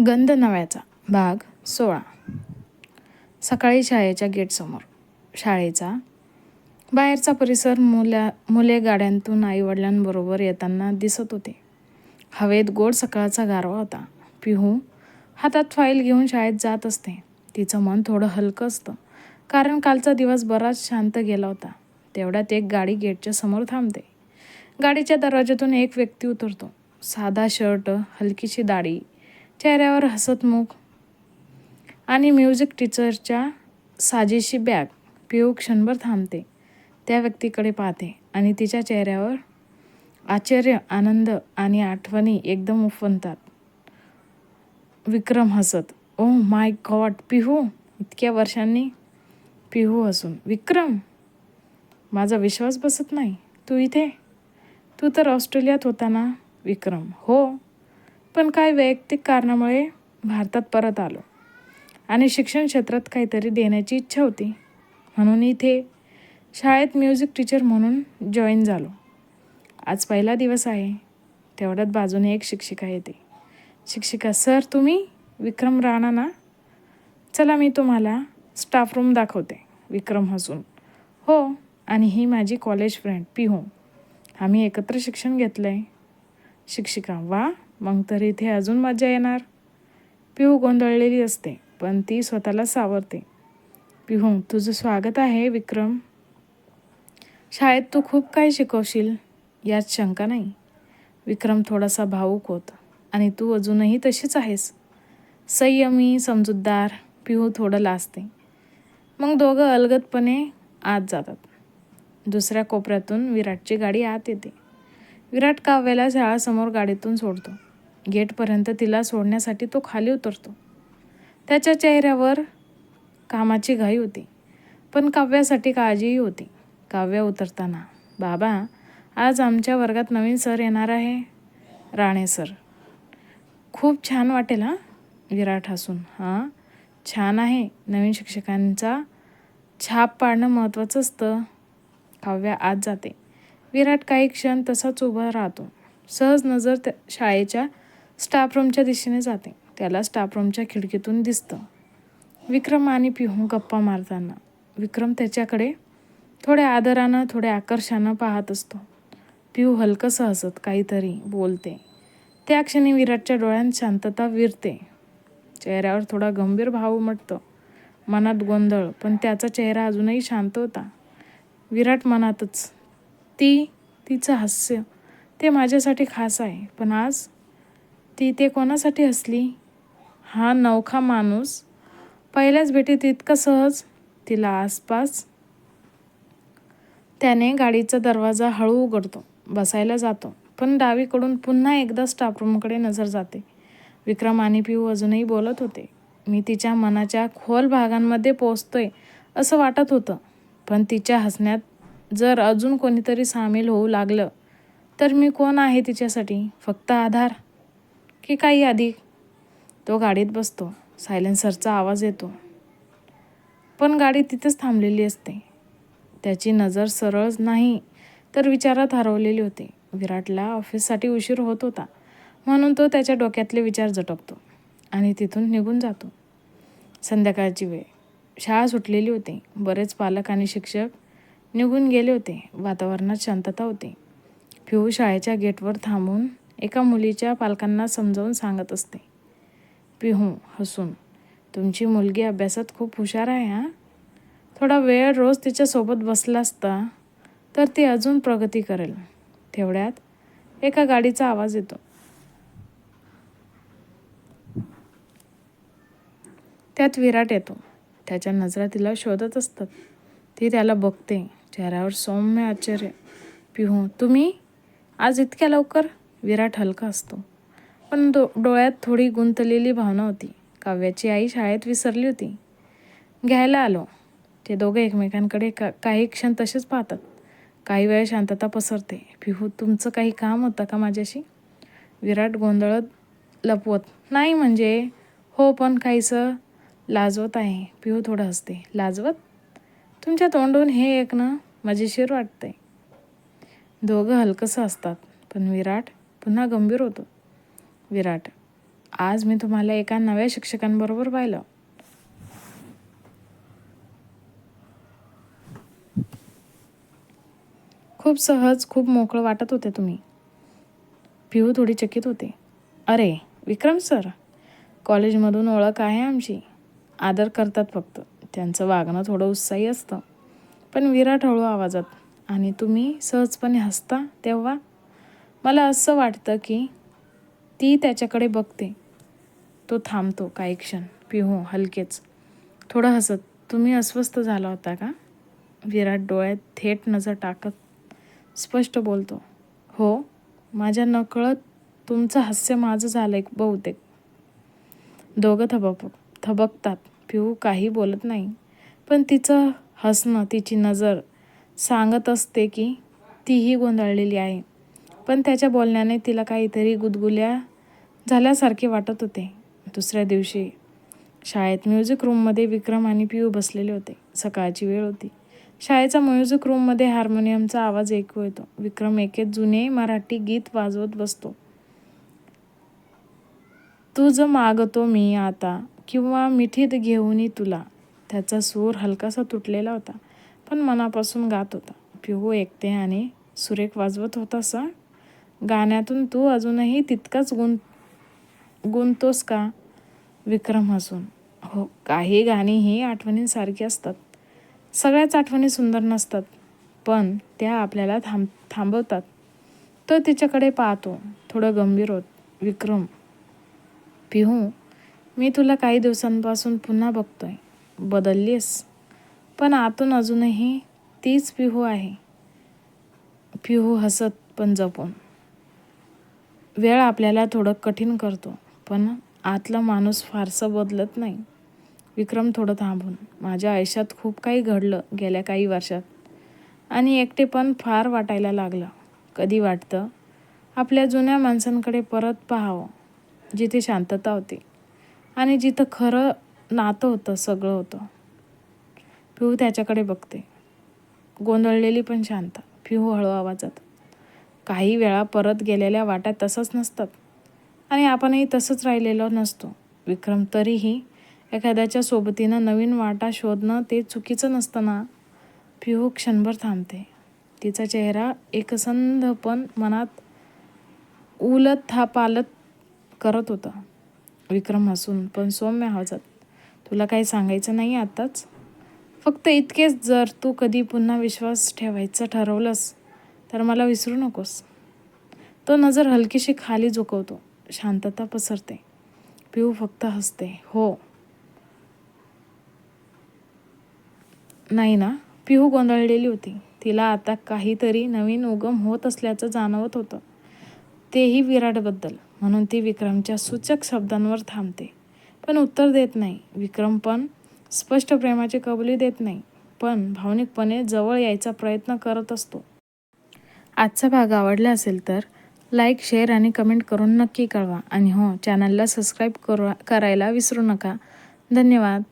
गंध नव्याचा. भाग सोळा. सकाळी शाळेच्या गेटसमोर. शाळेचा. बाहेरचा परिसर मुल्या मुले गाड्यांतून आईवडिलांबरोबर येताना दिसत होते. हवेत गोड सकाळचा गारवा होता. पिहू हातात फाईल घेऊन शाळेत जात असते. तिचं मन थोडं हलकं असतं. कारण कालचा दिवस बराच शांत गेला होता. तेवढ्यात एक गाडी गेटच्या समोर थांबते. गाडीच्या दरवाज्यातून एक व्यक्ती उतरतो. साधा शर्ट हलकीशी दाढी चेहऱ्यावर हसतमुख आणि म्युझिक टीचरच्या साजेशी बॅग पिऊ क्षणभर थांबते. त्या व्यक्तीकडे पाहते आणि तिच्या चेहऱ्यावर आश्चर्य आनंद आणि आठवणी एकदम उफणतात विक्रम हसत ओ माय गॉड पिहू इतक्या वर्षांनी पिहू हसून विक्रम माझा विश्वास बसत नाही. तू इथे? तू तर ऑस्ट्रेलियात होता ना विक्रम? हो पण काय वैयक्तिक कारणामुळे भारतात परत आलो. आणि शिक्षण क्षेत्रात काहीतरी देण्याची इच्छा होती. म्हणून इथे शाळेत म्युझिक टीचर म्हणून जॉईन झालो. आज पहिला दिवस आहे. तेवढ्यात बाजूने एक शिक्षिका येते. शिक्षिका सर तुम्ही विक्रम राणा ना? चला मी तुम्हाला स्टाफ रूम दाखवते. विक्रम हसून हो आणि ही माझी कॉलेज फ्रेंड पिहू. आम्ही एकत्र शिक्षण घेतलं आहे शिक्षिका वा मग तर इथे अजून मजा येणार. पिहू गोंधळलेली असते पण ती स्वतःला सावरते. पिहू तुझं स्वागत आहे विक्रम. शाळेत तू खूप काही शिकवशील? यात शंका नाही. विक्रम थोडासा भावूक होत आणि तू अजूनही तशीच आहेस. संयमी समजूतदार पिहू थोडं लाजते. मग दोघं अलगदपणे आत जातात. दुसऱ्या कोपऱ्यातून विराटची गाडी आत येते. विराट काव्याला शाळासमोर गाडीतून सोडतो. गेटपर्यंत तिला सोडण्यासाठी तो खाली उतरतो. त्याच्या चेहऱ्यावर कामाची घाई होती पण काव्यासाठी काळजीही होती. काव्य उतरताना बाबा आज आमच्या वर्गात नवीन सर येणार आहे. राणे सर. खूप छान वाटेल हां? विराट हसून. हां छान आहे. नवीन शिक्षकांचा छाप पाडणं महत्त्वाचं असतं. काव्या आत जाते. विराट काही क्षण तसाच उभा राहतो. सहज नजर त्या शाळेच्या स्टाफ रूमच्या दिशेने जाते. त्याला स्टाफ रूमच्या खिडकीतून दिसतं. विक्रम आणि पिहू गप्पा मारताना. विक्रम त्याच्याकडे थोड्या आदरानं थोड्या आकर्षानं पाहत असतो. पिहू हलकंसं हसत काहीतरी बोलते. त्या क्षणी विराटच्या डोळ्यांत शांतता विरते. चेहऱ्यावर थोडा गंभीर भाव उमटतो. मनात गोंधळ पण त्याचा चेहरा अजूनही शांत होता. विराट मनातच ती तिचं हास्य ते माझ्यासाठी खास आहे पण आज ती ते कोणासाठी हसली? हा नवखा माणूस? पहिल्याच भेटीत इतकं सहज? तिला आसपास? त्याने गाडीचा दरवाजा हळू उघडतो. बसायला जातो. पण डावीकडून पुन्हा एकदा स्टाफरूमकडे नजर जाते. विक्रम आणि पिऊ अजूनही बोलत होते. मी तिच्या मनाच्या खोल भागांमध्ये पोचतोय असं वाटत होतं. पण तिच्या हसण्यात जर अजून कोणीतरी सामील होऊ लागलं तर मी कोण आहे तिच्यासाठी? फक्त आधार. की काही आधी तो गाडीत बसतो. सायलेन्सरचा आवाज येतो. पण गाडी तिथेच थांबलेली असते. त्याची नजर सरळ नाही तर विचारात हरवलेली होती. विराटला ऑफिससाठी उशीर होत होता म्हणून तो त्याच्या डोक्यातले विचार झटकतो आणि तिथून निघून जातो. संध्याकाळची वेळ. शाळा सुटलेली होती. बरेच पालक आणि शिक्षक निघून गेले होते. वातावरणात शांतता होती. पिऊ शाळेच्या गेटवर थांबून एका मुलीच्या पालकांना समजावून सांगत असते. पिहू हसून तुमची मुलगी अभ्यासात खूप हुशार आहे हां? थोडा वेळ रोज तिच्यासोबत बसला असता तर ती अजून प्रगती करेल. तेवढ्यात एका गाडीचा आवाज येतो. त्यात विराट येतो. त्याच्या नजरा तिला शोधत असतात. ती त्याला बघते. चेहऱ्यावर सौम्य आश्चर्य. पिहू तुम्ही? आज इतक्या लवकर? विराट हलका असतो. पण डो डोळ्यात थोडी गुंतलेली भावना होती. काव्याची आई शाळेत विसरली होती. घ्यायला आलो. ते दोघे एकमेकांकडे का काही क्षण तसेच पाहतात. काही वेळ शांतता पसरते. पिहू तुमचं काही काम होतं का माझ्याशी? विराट गोंधळत लपवत नाही म्हणजे. हो पण काहीसं लाजवत आहे. पिहू थोडं हसते. लाजवत? तुमच्या तोंडून हे एक ना मजेशीर वाटते दोघं हलकंसं असतात पण विराट पुन्हा गंभीर होतो. विराट आज मी तुम्हाला एका नव्या शिक्षकांबरोबर पाहिलं. खूप सहज खूप मोकळं वाटत होते तुम्ही. पिहू थोडी चकित होते. अरे विक्रम सर कॉलेजमधून ओळख आहे आमची. आदर करतात फक्त. त्यांचं वागणं थोडं उत्साही असतं. पण विराट हळू आवाजात आणि तुम्ही सहजपणे हसता तेव्हा मला असं वाटतं की ती त्याच्याकडे बघते. तो थांबतो काही क्षण. पिहू हलकेच. थोडं हसत. तुम्ही अस्वस्थ झाला होता का? विराट डोळ्यात थेट नजर टाकत स्पष्ट बोलतो. हो माझ्या नकळत तुमचं हास्य माझं झालं एक बहुतेक. दोघं थबक थबकतात. पिहू काही बोलत नाही. पण तिचं हसणं तिची नजर सांगत असते की तीही गोंधळलेली आहे. पण त्याच्या बोलण्याने तिला काहीतरी गुदगुल्या झाल्यासारखे वाटत होते. दुसऱ्या दिवशी शाळेत म्युझिक रूममध्ये विक्रम आणि पियू बसलेले होते. सकाळची वेळ होती. शाळेचा म्युझिक रूममध्ये हार्मोनियमचा आवाज ऐकू येतो. विक्रम एके जुने मराठी गीत वाजवत बसतो. तुझं मागतो मी आता किंवा मिठीत घेऊनही तुला त्याचा सूर हलकासा तुटलेला होता पण मनापासून गात होता. पिहू एकटे आणि सुरेख वाजवत होतासा गाण्यातून तू अजूनही तितकाच गुण गुंतोस का? विक्रम हसून. हो काही गाणी ही आठवणींसारखी असतात. सगळ्याच आठवणी सुंदर नसतात पण त्या आपल्याला थांब थांबवतात. तो तिच्याकडे पाहतो थोडं गंभीर होत. विक्रम पिहू मी तुला काही दिवसांपासून पुन्हा बघतोय. बदललीस? पण आतून अजूनही तीच पिहू आहे. पिहू हसत पण जपून. वेळ आपल्याला थोडं कठीण करतो पण आतला माणूस फारसं बदलत नाही. विक्रम थोडं थांबून. माझ्या आयुष्यात खूप काही घडलं गेल्या काही वर्षात. आणि एकटे पण फार वाटायला लागलं. कधी वाटतं? आपल्या जुन्या माणसांकडे परत पाहावं जिथे शांतता होती. आणि जिथं खरं नातं होतं सगळं होतं. पिहू त्याच्याकडे बघते. गोंधळलेली पण शांत. पिहू हळू आवाजात. काही वेळा परत गेलेल्या वाट्या तसंच नसतात. आणि आपणही तसंच राहिलेलो नसतो. विक्रम तरीही एखाद्याच्या सोबतीनं नवीन वाटा शोधणं ते चुकीचं नसतं ना पिहू क्षणभर थांबते. तिचा चेहरा एकसंध पण मनात उलत थापालत करत होता. विक्रम हसून पण सौम्य आवाजात तुला काही सांगायचं नाही आत्ताच? फक्त इतकेच जर तू कधी पुन्हा विश्वास ठेवायचं ठरवलंस तर मला विसरू नकोस. तो नजर हलकीशी खाली झुकवतो. शांतता पसरते. पिऊ फक्त हसते. हो. नाही ना? पिहू गोंधळलेली होती. तिला आता काहीतरी नवीन उगम होत असल्याचं जाणवत होतं. तेही विराटबद्दल. म्हणून ती विक्रमच्या सूचक शब्दांवर थांबते. पण उत्तर देत नाही. विक्रम पण स्पष्ट प्रेमाची कबुली देत नाही. पण भावनिकपणे जवळ यायचा प्रयत्न करत असतो. आजचा भाग आवडला असेल तर लाईक शेअर आणि कमेंट करून नक्की कळवा. आणि हो चॅनलला सबस्क्राईब करू करायला विसरू नका. धन्यवाद.